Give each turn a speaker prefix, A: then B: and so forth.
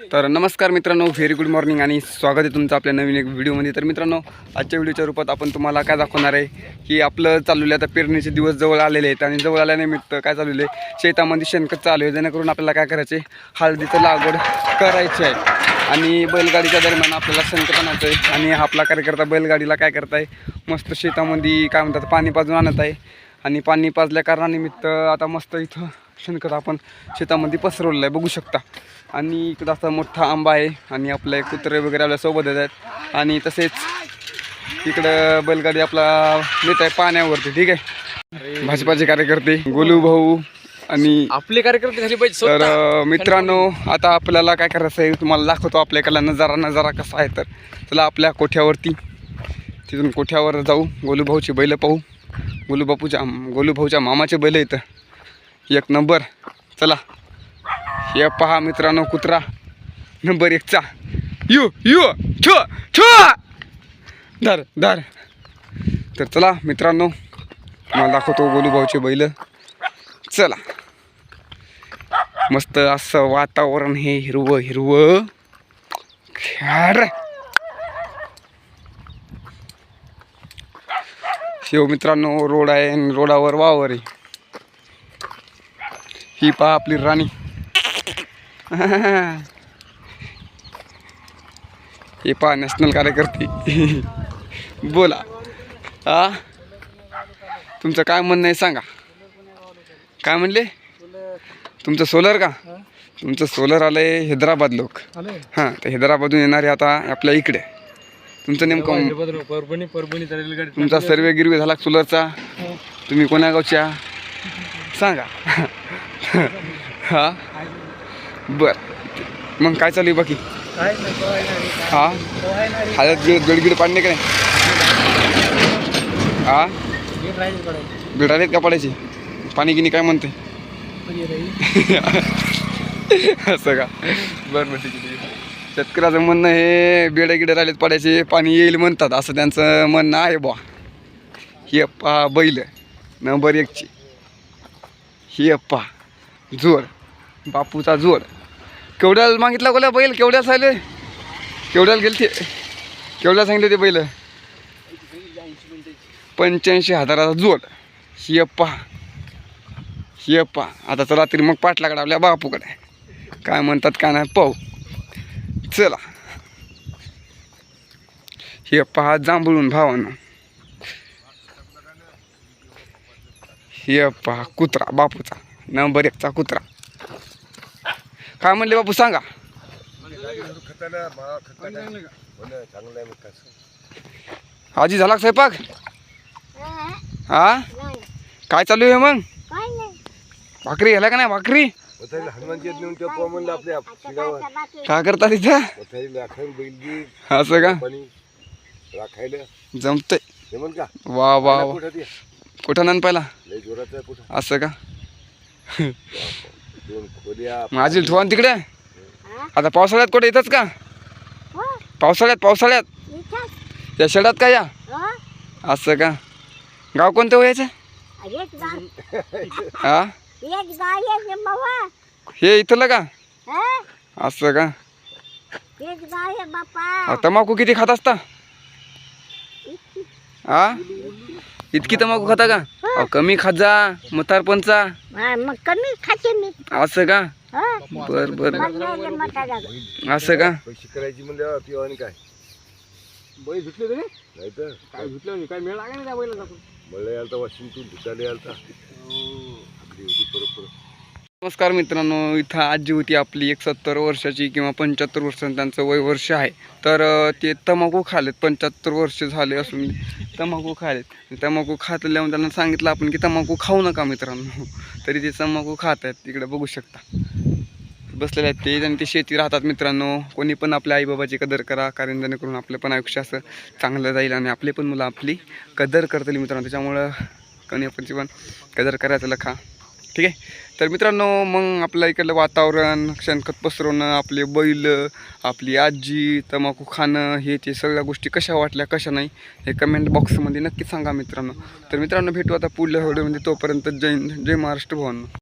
A: तर नमस्कार मित्रांनो व्हेरी गुड मॉर्निंग आणि स्वागत आहे तुमचं आपल्या नवीन एक व्हिडिओमध्ये. तर मित्रांनो आजच्या व्हिडिओच्या रूपात आपण तुम्हाला काय दाखवणार आहे की आपलं चाललेलं आता पेरणीचे दिवस जवळ आलेले आहेत आणि जवळ आल्यानिमित्त काय चालू आहे? शेतामध्ये शेणखत चालू आहे. जेणेकरून आपल्याला काय करायचे हळदीचं लागवड करायची आहे. आणि बैलगाडीच्या दरम्यान आपल्याला शेणखत आणायचं आहे. आणि आपला कार्यकर्ता बैलगाडीला काय करताय? मस्त शेतामध्ये काय म्हणतात पाणी पाजून आणत आहे. आणि पाणी पाजल्या कारणानिमित्त आता मस्त इथं शेणखत आपण शेतामध्ये पसरवलेलं आहे बघू शकता. आणि इकडं असा मोठा आंबा आहे आणि आपले कुत्रे वगैरे आपल्यासोबत येत आहेत. आणि तसेच इकडं बैलगाडी आपला नेत आहे पाण्यावरती ठीक आहे? भाजपाचे कार्यकर्ते गोलू भाऊ आणि
B: आपले कार्यकर्ते झाले पाहिजे
A: तर मित्रांनो आता आपल्याला काय करायचं आहे तुम्हाला दाखवतो आपल्याकडला नजारा नजारा कसा आहे तर. चला आपल्या कोठ्यावरती तिथून कोठ्यावर जाऊ गोलूभाऊची बैलं पाहू. गोलूबापूच्या गोलूभाऊच्या मामाचे बैल इथं एक नंबर. चला. हे पहा मित्रांनो कुत्रा. नंबर एकचा यू यू छो छो. धर धर. तर चला मित्रांनो मला दाखवतो गोलूभाऊचे बैल. चला. मस्त असं वातावरण हे हिरवं हिरवं. खेळ शिव मित्रांनो रोड आहे आणि रोडावर वावर आहे. ही पहा आपली राणी. हे पहा नॅशनल कार्यकर्ते. बोला. हा तुमचं काय म्हणणं आहे सांगा. काय म्हणले? तुमचं सोलर का? तुमचं सोलर आलं आहे हैदराबाद लोक. हां तर हैदराबादून येणारे आता आपल्या इकडे. तुमचं नेमकं
B: परभणी परभणी
A: तुमचा सर्वे गिरवे झाला सोलरचा तुम्ही कोण्या गावच्या? सांगा. हा? बर. मग काय चालू आहे बाकी?
B: काय
A: हा? हळद गिळ गडगिड पाडणे का नाही? हा. बिडालेत का पडायची? पाणी गिनी काय म्हणते. असं का? बरं बरं ठीक आहे, शेतकऱ्याचं म्हणणं हे बेडे गिडे राहिलेत पडायचे पाणी येईल म्हणतात असं त्यांचं म्हणणं आहे बुवा. ही अप्पा बैल नंबर एकची. ही अप्पा. जोड बापूचा जोड केवढ्याला मागितला गोल्या बैल? केवढ्या सांगले केवढ्याला गेलते? केवढ्या सांगितले ते बैल? पंच्याऐंशी हजाराचा जोड ही अप्पा ही आता चला तरी मग पाठलाकडे आपल्या बापूकडे. काय म्हणतात काय नाही पाहू. चला. हे पहा जांभळून भावानं. हे पहा कुत्रा बापूचा. नंबर एकचा कुत्रा. काय म्हणले बापू सांगा. आजी झाला का स्वयंपाक? हा? काय चालू आहे मग? भाकरी घ्यायला का नाही भाकरी? काय करता तिथं? असं का? जमतंय. वा वा वा.
C: कुठं
A: नन पहिला? असं का?
C: दोन खोल्या
A: माझी ठेवा ना तिकडे? आता पावसाळ्यात कुठे? येतच का? पावसाळ्यात पावसाळ्यात? या शेडात का या? असं का? गाव कोणतं व्हायचं हा? हे इथलं का? असं का? अहो, तंबाखू किती खात असता? हा? इतकी तंबाखू खाता का? अहो, कमी खात जा म्हातारपणचा.
D: मग कमी खाते मी.
A: असं का?
D: हं?
A: बर बर.
D: नाही.
A: असं का?
C: पैसे करायची म्हणल्यावर ती आणि काय?
B: बैल धुतले होते रे?
C: नाही तर.
B: काय धुतले होते? काय मेळ लागा नाही त्या बैलाचा पण.
C: मला यालता वाशिमतून धुताले यालता आपली होती
A: नमस्कार मित्रांनो इथं आजी होती आपली एक सत्तर वर्षाची किंवा पंच्याहत्तर वर्षांचं त्यांचं वय वर्ष आहे. तर ते तंबाखू खालेत पंच्याहत्तर वर्ष झाले असून तंबाखू खालेत. तंबाखू खात लावून त्यांना सांगितलं आपण की तंबाखू खाऊ नका मित्रांनो. तरी ते तंबाखू खात आहेत. तिकडे बघू शकता. बसलेले आहेत ते आणि ते शेती राहतात मित्रांनो. कोणी पण आपल्या आईबाबाची कदर करा कारण जेणेकरून आपलं पण आयुष्य असं चांगलं जाईल आणि आपले पण मुलं आपली कदर करतील मित्रांनो. त्याच्यामुळं कोणी आपणची पण कदर करायचं लखा. ठीक आहे? तर मित्रांनो मग आपल्या इकडलं वातावरण शेणखत पसरवणं आपले बैल आपली आजी तंबाखू खाणं हे ते सगळ्या गोष्टी कशा वाटल्या कशा नाही हे कमेंट बॉक्समध्ये नक्की सांगा मित्रांनो. तर मित्रांनो भेटू आता पुढल्या व्हिडिओमध्ये तोपर्यंत जय जय महाराष्ट्र भवन.